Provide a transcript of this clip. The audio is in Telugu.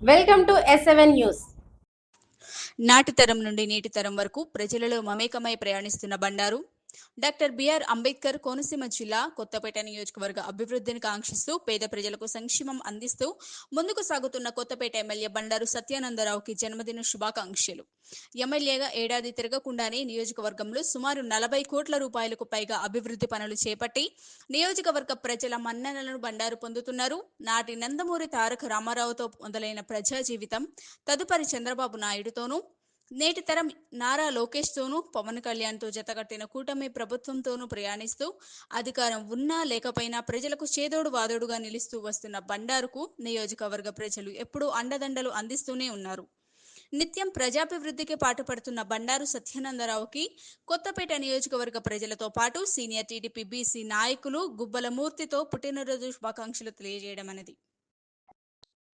వెల్కమ్ టు ఎస్ఎవెన్ న్యూస్ నాటి తరం నుండి నేటి తరం వరకు ప్రజలలో మమేకమై ప్రయాణిస్తున్న బండారు డాక్టర్ బిఆర్ అంబేద్కర్ కోనసీమ జిల్లా కొత్తపేట నియోజకవర్గ అభివృద్ధిని కాంక్షిస్తూ పేద ప్రజలకు సంక్షేమం అందిస్తూ ముందుకు సాగుతున్న కొత్తపేట ఎమ్మెల్యే బండారు సత్యానందరావుకి జన్మదిన శుభాకాంక్షలు. ఎమ్మెల్యేగా ఏడాది తిరగకుండానే నియోజకవర్గంలో సుమారు నలభై కోట్ల రూపాయలకు పైగా అభివృద్ధి పనులు చేపట్టి నియోజకవర్గ ప్రజల మన్ననలను బండారు పొందుతున్నారు. నాటి నందమూరి తారక రామారావుతో మొదలైన ప్రజా జీవితం తదుపరి చంద్రబాబు నాయుడుతోనూ నేటి తరం నారా లోకేష్తోనూ పవన్ కళ్యాణ్తో జతకట్టిన కూటమి ప్రభుత్వంతోనూ ప్రయాణిస్తూ అధికారం ఉన్నా లేకపోయినా ప్రజలకు చేదోడు వాదోడుగా నిలుస్తూ వస్తున్న బండారుకు నియోజకవర్గ ప్రజలు ఎప్పుడూ అండదండలు అందిస్తూనే ఉన్నారు. నిత్యం ప్రజాభివృద్ధికి పాటుపడుతున్న బండారు సత్యానందరావుకి కొత్తపేట నియోజకవర్గ ప్రజలతో పాటు సీనియర్ టీడీపీ బీసీ నాయకులు గుబ్బల మూర్తితో పుట్టినరోజు శుభాకాంక్షలు తెలియజేయడం అనేది